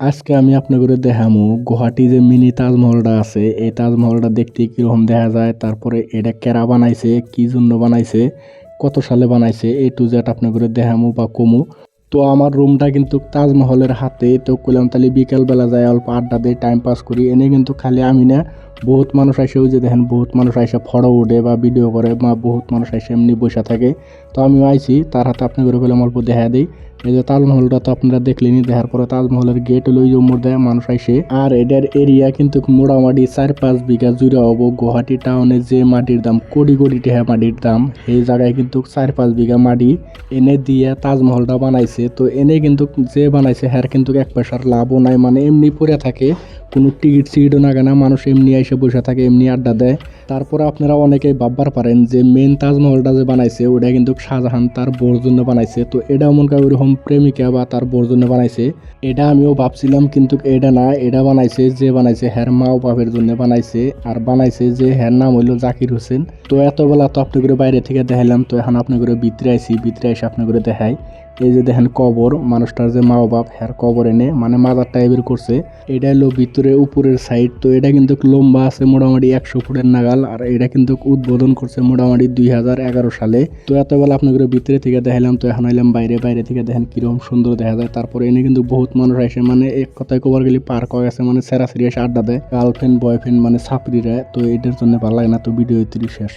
আজকে আমি আপনাদের দেখামু গুহাটি যে মিনি তাজমহলটা আছে, এই তাজমহলটা দেখতে কীরকম দেখা যায়, তারপরে এটা কেরা বানাইছে, কি জন্য বানাইছে, কত সালে বানাইছে, এ টু জেড আপনাদের দেখামু বা কমু। তো আমার রুমটা কিন্তু তাজমহলের হাতে, তো কইলাম তাহলে বিকেলবেলা যায় অল্প আড্ডা দিয়ে টাইম পাস করি, এনে কিন্তু খালি আমি না বহুত মানুষ আসে ওই যে দেখেন, বহুত মানুষ আইসা ফটো উঠে বা ভিডিও করে বা বহুত মানুষ আইসা এমনি বসে থাকে। তো আমিও আইছি, তার হাতে আপনি করে পেলাম অল্প দেখা দিই। এই যে তাজমহলটা তো আপনারা দেখলেনি দেখার পরে তাজমহলের গেট হলো ওই যে মধ্যে মানুষ আইসে। আর এটার এরিয়া কিন্তু মোটামুটি চার পাঁচ বিঘা জুড়ে হব গুয়াহাটি টাউনে যে মাটির দাম, কোটি কোটি টাকা মাটির দাম, সেই জায়গায় কিন্তু চার পাঁচ বিঘা মাটি এনে দিয়ে তাজমহলটা বানাইছে। তো এনে কিন্তু যে বানাইছে হ্যার কিন্তু এক পয়সার লাভও নাই মানে এমনি পড়ে থাকে। কোনো টিকিট সিকিটও না কেনা, মানুষ এমনি এসে বসে থাকে, এমনি আড্ডা দেয়। তারপরে আপনারা অনেকেই ভাববার পারেন যে মেন তাজমহলটা যে বানাইছে ওটা কিন্তু শাহজাহান তার বোর জন্য বানাইছে। তো এটা মনে করি ওরকম প্রেমিকা বা তার বোর জন্য বানাইছে। এটা আমিও ভাবছিলাম, কিন্তু এটা না, এটা বানাইছে যে বানাইছে হ্যার মা ও বাপের জন্য বানাইছে, আর বানাইছে যে হ্যার নাম হইল জাকির হোসেন। তো এতবেলা তো আপনি করে বাইরে থেকে দেখাইলাম, তো এখন করে ভিতরে আইসি ভিতরে এসে করে দেখাই। এই যে দেখেন কবর, মানুষটার যে মা বাপ হ্যার কবর এনে মানে মাজার টাইপের করছে। এটা হলো ভিতরে উপরের সাইড তো এটা কিন্তু লম্বা আছে মোটামুটি একশো ফুটের নাগাল, আর এটা কিন্তু উদ্বোধন করছে মোটামুটি দুই হাজার এগারো সালে। তো এতবেলা আপনাদের ভিতরে থেকে দেখাইলাম, তো এখন এলাম বাইরে বাইরে থেকে দেখেন কীরকম সুন্দর দেখা যায়। তারপরে এনে কিন্তু বহুত মানুষ আসে মানে এক কথায় কবার গেলে পার্ক হয়ে গেছে মানে সেরা সেরি এসে আড্ডা দেয়। গার্লফ্রেন্ড বয়ফ্রেন্ড মানে সাপড়িরা তো এটার জন্য ভালো লাগে না, তো ভিডিও শেষ।